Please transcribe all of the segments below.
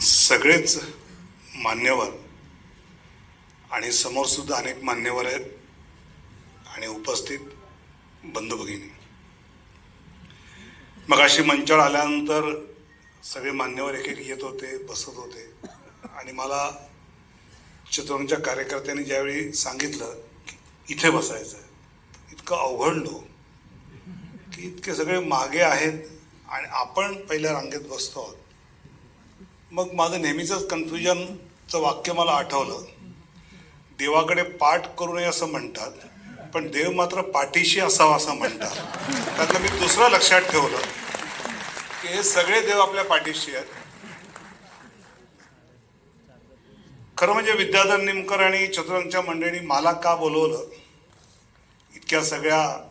सगळेच मान्यवर आणि समोरसुद्धा अनेक मान्यवर आहेत आणि उपस्थित बंधू भगिनी. मग अशी मंचावर आल्यानंतर सगळे मान्यवर एक एक येत होते बसत होते. आणि मला चतुरंगच्या कार्यकर्त्यांनी ज्यावेळी सांगितलं की इथे बसायचं इतकं अवघडलो की इतके सगळे मागे आहेत आणि आपण पहिल्या रांगेत बसतो आहोत. मग माझं नेहमीचंच कन्फ्युजनचं वाक्य मला आठवलं. देवाकडे पाठ करू नये असं म्हणतात पण देव मात्र पाठीशी असावा असं म्हणतात. त्यातलं मी दुसरं लक्षात ठेवलं की हे सगळे देव आपल्या पाठीशी आहेत. खरं म्हणजे विद्याधर निमकर आणि चतुरंगच्या मंडळींनी मला का बोलवलं? इतक्या सगळ्या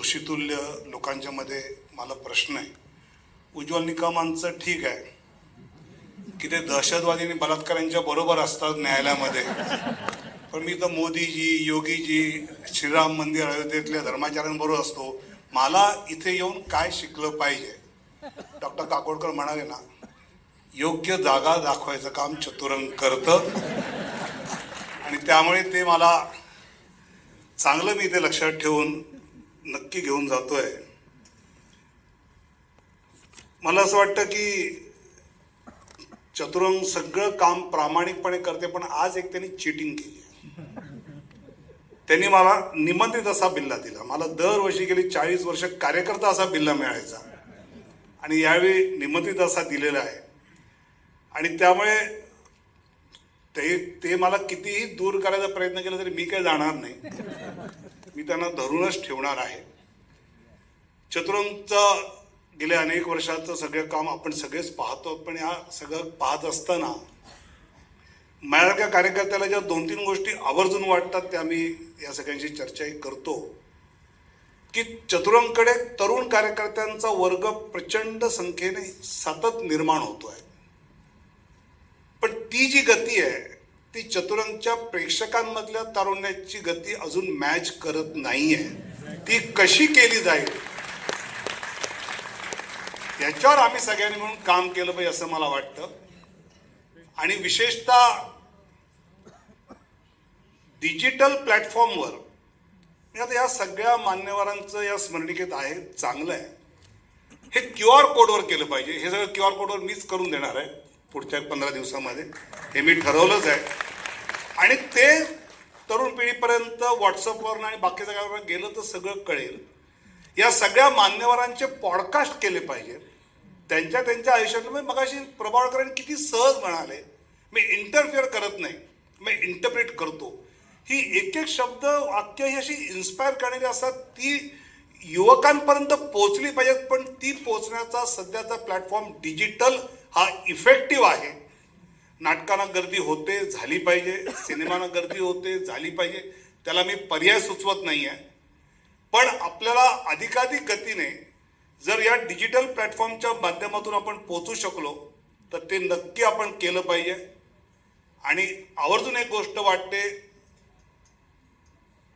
ऋषितुल्य लोकांच्या मध्ये मला प्रश्न आहे. उज्ज्वल निकमांचं ठीक आहे. की ते दहशतवादी आणि बलात्कारांच्या बरोबर असतात न्यायालयामध्ये. पण मी तर मोदीजी योगीजी श्रीराम मंदिर अयोध्येतल्या धर्माचार्यांबरोबर असतो. मला इथे येऊन काय शिकलं पाहिजे? डॉक्टर काकोडकर म्हणाले ना योग्य जागा दाखवायचं काम चतुरंग करतं. आणि त्यामुळे ते मला चांगलं मी ते लक्षात ठेवून नक्की घेऊन जातोय. मला असं वाटतं की चतुरंग सगळं काम प्रामाणिकपणे करते पण आज एक त्यांनी चिटिंग केली त्यांनी मला निमंत्रित असा बिल्ला दिला. मला दरवर्षी गेली चाळीस वर्ष कार्यकर्ता असा बिल्ला मिळायचा. आणि यावेळी निमंत्रित असा दिलेला आहे. आणि त्यामुळे ते ते मला कितीही दूर करायचा प्रयत्न केला तरी मी काही जाणार नाही. मी त्यांना धरूनच ठेवणार आहे. चतुरंगचं गेल्या अनेक वर्षाचं सगळं काम आपण सगळेच पाहतो पण या सगळं पाहत असताना माझ्यासारख्या कार्यकर्त्याला ज्या दोन तीन गोष्टी आवर्जून वाटतात त्या मी या सगळ्यांशी चर्चाही करतो. की चतुरंगकडे तरुण कार्यकर्त्यांचा वर्ग प्रचंड संख्येने सतत निर्माण होतोय. पण ती जी गती आहे ती चतुरंगच्या प्रेक्षकांमधल्या तारुण्याची गती अजून मॅच करत नाहीये. ती कशी केली जाईल? याच्यावर आम्ही सगळ्यांनी म्हणून काम केलं पाहिजे असं मला वाटतं. आणि विशेषतः डिजिटल प्लॅटफॉर्मवर म्हणजे आता या सगळ्या मान्यवरांचं या स्मरणिकेत आहे चांगलं आहे. हे क्यू आर कोडवर केलं पाहिजे. हे सगळं क्यू आर कोडवर मीच करून देणार आहे पुढच्या पंधरा दिवसामध्ये. हे मी ठरवलंच आहे. आणि ते तरुण पिढीपर्यंत व्हॉट्सअपवर आणि बाकी सगळ्यावर गेलं तर सगळं कळेल. या सगळ्या मान्यवरांचे पॉडकास्ट केले पाहिजेत. त्यांच्या त्यांच्या आयुष्यात मगाशी प्रभावकरांनी किती सहज म्हणाले मी इंटरफिअर करत नाही मी इंटरप्रेट करतो. ही एक एक शब्द वाक्य ही अशी इन्स्पायर करणारी असतात ती युवकांपर्यंत पोचली पाहिजेत पण ती पोचण्याचा सध्याचा प्लॅटफॉर्म डिजिटल हा इफेक्टिव्ह आहे. नाटकांना गर्दी होते झाली पाहिजे सिनेमांना गर्दी होते झाली पाहिजे त्याला मी पर्याय सुचवत नाही आहे पण आपल्याला अधिकाधिक गतीने जर या डिजिटल प्लॅटफॉर्मच्या माध्यमातून आपण पोचू शकलो तर ते नक्की आपण केलं पाहिजे. आणि आवर्जून एक गोष्ट वाटते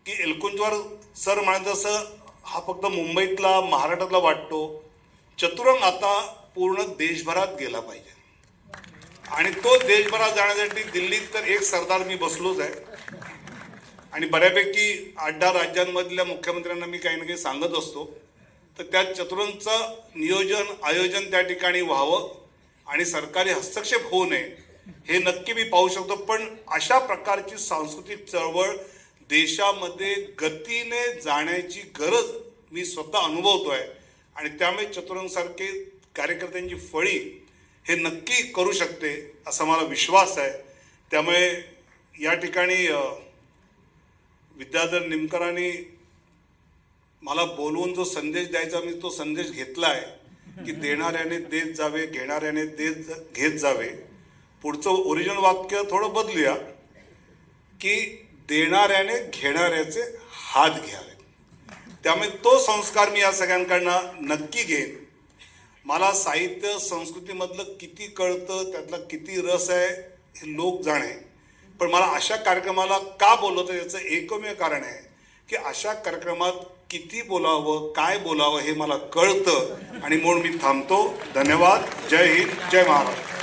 की एलकुंजवार सर म्हणाल जसं हा फक्त मुंबईतला महाराष्ट्रातला वाटतो. चतुरंग आता पूर्ण देशभरात गेला पाहिजे. आणि तो देशभरात जाण्यासाठी दिल्लीत तर एक सरदार मी बसलोच आहे. आणि बऱ्यापैकी आठ दहा राज्यांमधल्या मुख्यमंत्र्यांना मी काही ना काही सांगत असतो. तर त्या चतुरंगचं नियोजन आयोजन त्या ठिकाणी व्हावं आणि सरकारी हस्तक्षेप होऊ नये हे नक्की मी पाहू शकतो. पण अशा प्रकारची सांस्कृतिक चळवळ देशामध्ये गतीने जाण्याची गरज मी स्वतः अनुभवतो आहे आणि त्यामुळे चतुरंगसारखे कार्यकर्त्यांची फळी हे नक्की करू शकते असा मला विश्वास आहे. त्यामुळे या ठिकाणी विद्याधर निमकरांनी मला बोलवून जो संदेश द्यायचा मी तो संदेश घेतला आहे की देणाऱ्याने देत जावे घेणाऱ्याने देत घेत जावे. पुढचं ओरिजिनल वाक्य थोडं बदलूया. की देणाऱ्याने घेणाऱ्याचे हात घ्यावे त्यामुळे तो संस्कार मी या सगळ्यांकडनं नक्की घेईन. मला साहित्य संस्कृतीमधलं किती कळतं त्यातला किती रस आहे हे लोक जाणे. पण मला अशा कार्यक्रमाला का बोलवतं याचं एकमेव कारण आहे की अशा कार्यक्रमात किती बोलावं काय बोलावं हे मला कळतं आणि म्हणून मी थांबतो. धन्यवाद. जय हिंद. जय महाराष्ट्र.